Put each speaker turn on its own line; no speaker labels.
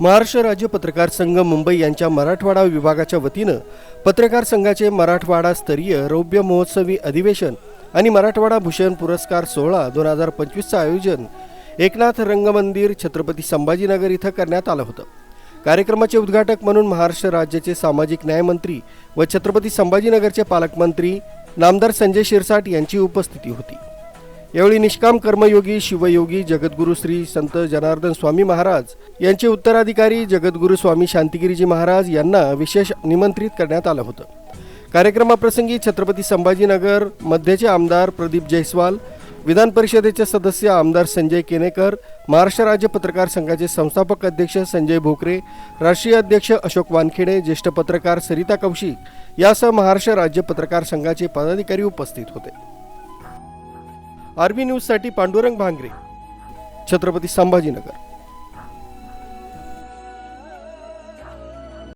महाराष्ट्र राज्य पत्रकार संघ मुंबई यांच्या मराठवाडा विभागाच्या वतीनं पत्रकार संघाचे मराठवाडा स्तरीय रौप्य महोत्सवी अधिवेशन आणि मराठवाडा भूषण पुरस्कार सोहळा दोन हजार पंचवीसचं आयोजन एकनाथ रंगमंदिर छत्रपती संभाजीनगर इथं करण्यात आलं होतं. कार्यक्रमाचे उद्घाटक म्हणून महाराष्ट्र राज्याचे सामाजिक न्यायमंत्री व छत्रपती संभाजीनगरचे पालकमंत्री नामदार संजय शिरसाट यांची उपस्थिती होती. यावेळी निष्काम कर्मयोगी शिवयोगी जगद्गुरु श्री संत जनार्दन स्वामी महाराज यांचे उत्तराधिकारी जगद्गुरु स्वामी शांतिगिरीजी महाराज यांना विशेष निमंत्रित करण्यात आलं होतं. कार्यक्रमाप्रसंगी छत्रपती संभाजीनगर मध्यचे आमदार प्रदीप जयस्वाल विधान परिषदेचे सदस्य आमदार संजय केनेकर महाराष्ट्र राज्य पत्रकार संघाचे संस्थापक अध्यक्ष संजय भोकरे राष्ट्रीय अध्यक्ष अशोक वानखेडे ज्येष्ठ पत्रकार सरिता कौशिक यासह महाराष्ट्र राज्य पत्रकार संघाचे पदाधिकारी उपस्थित होते. आरबी न्यूजसाठी पांडुरंग भांगरे छत्रपती संभाजीनगर.